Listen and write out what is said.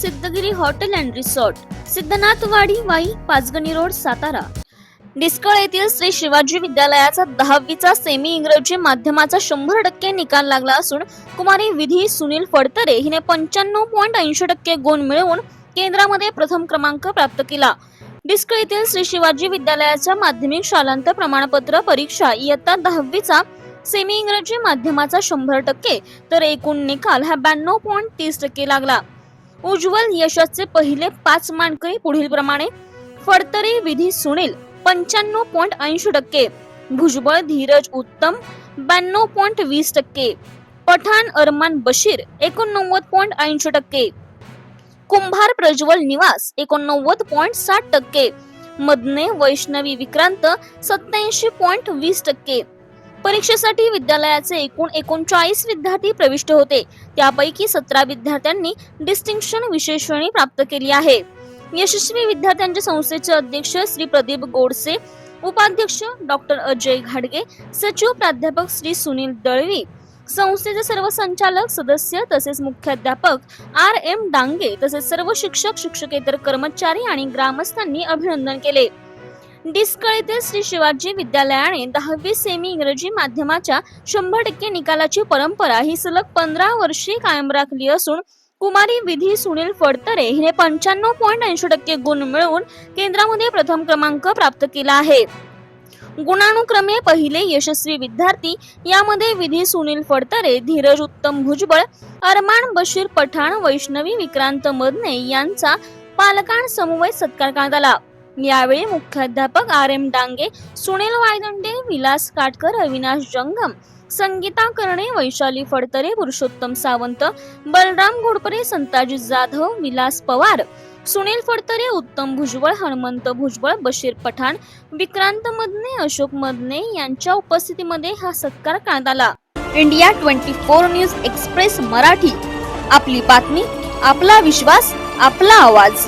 Siddhagiri hotel and resort Siddhanathwadi Wai Panchgani road Satara. Diskal येथील श्री शिवाजी विद्यालयाचा दहावीचा semi इंग्रजी माध्यमाचा शंभर टक्के निकाल लागला असून कुमारी विधी सुनील फडतरे हिने पंच्याण्णव पॉईंट ऐंशी टक्के गुण मिळवून केंद्रामध्ये प्रथम क्रमांक प्राप्त केला. डिस्कळ येथील श्री शिवाजी विद्यालयाच्या माध्यमिक शालांत प्रमाणपत्र परीक्षा इयत्ता दहावीचा सेमी इंग्रजी माध्यमाचा शंभर टक्के तर एकूण निकाल हा ब्याण्णव पॉईंट तीस टक्के लागला. उज्ज्वल यशाचे पहिले पाच मानकरी पुढील प्रमाणे. फडतरी विधी सुनील पंच्याण्णव पॉईंट ऐंशी टक्के. भुजबळ धीरज उत्तम ब्याण्णव पॉईंट वीस टक्के. पठाण अरमान बशीर एकोणनव्वद पॉईंट ऐंशी टक्के. कुंभार प्रज्वल निवास एकोणनव्वद पॉईंट साठ टक्के. मदने वैष्णवी विक्रांत सत्याऐंशी पॉईंट वीस टक्के. परीक्षेसाठी विद्यालयाचे एकूण एकोणचाळीस विद्यार्थी प्रविष्ट होते. त्यापैकी सतरा विद्यार्थ्यांनी डिस्टिंक्शन विशेष श्रेणी प्राप्त केली आहे. यशस्वी विद्यार्थ्यांच्या संस्थेचे अध्यक्ष श्री प्रदीप गोडसे उपाध्यक्ष डॉक्टर अजय घाडगे सचिव प्राध्यापक श्री सुनील दळवी संस्थेचे सर्व संचालक सदस्य तसेच मुख्याध्यापक आर एम डांगे तसेच सर्व शिक्षक शिक्षकेतर कर्मचारी आणि ग्रामस्थांनी अभिनंदन केले. डिस्कळीतील श्री शिवाजी विद्यालयाने दहावी सेमी इंग्रजी माध्यमाच्या शंभर टक्के निकालाची परंपरा ही सलग पंधरा वर्षे कायम राखली असून कुमारी विधी सुनील फडतरे हिने पंच्याण्णव पॉईंट ऐंशी टक्के गुण मिळवून केंद्रामध्ये प्रथम क्रमांक प्राप्त केला आहे. गुणानुक्रमे पहिले यशस्वी विद्यार्थी यामध्ये विधी सुनील फडतरे धीरज उत्तम भुजबळ अरमान बशीर पठाण वैष्णवी विक्रांत मदने यांचा पालकांसमवेत सत्कार करण्यात आला. यावेळी मुख्याध्यापक आर एम डांगे सुनील वायदंडे विलास काटकर अविनाश जंगम संगीता कर्णे वैशाली फडतरे पुरुषोत्तम सावंत बलराम घोडपरे संताजी जाधव विलास पवार सुनील फडतरे उत्तम भुजबळ हनुमंत भुजबळ बशीर पठाण विक्रांत मदने अशोक मदने यांच्या उपस्थितीमध्ये हा सत्कार करण्यात आला. India twenty four news express Marathi. आपली बातमी आपला विश्वास आपला आवाज.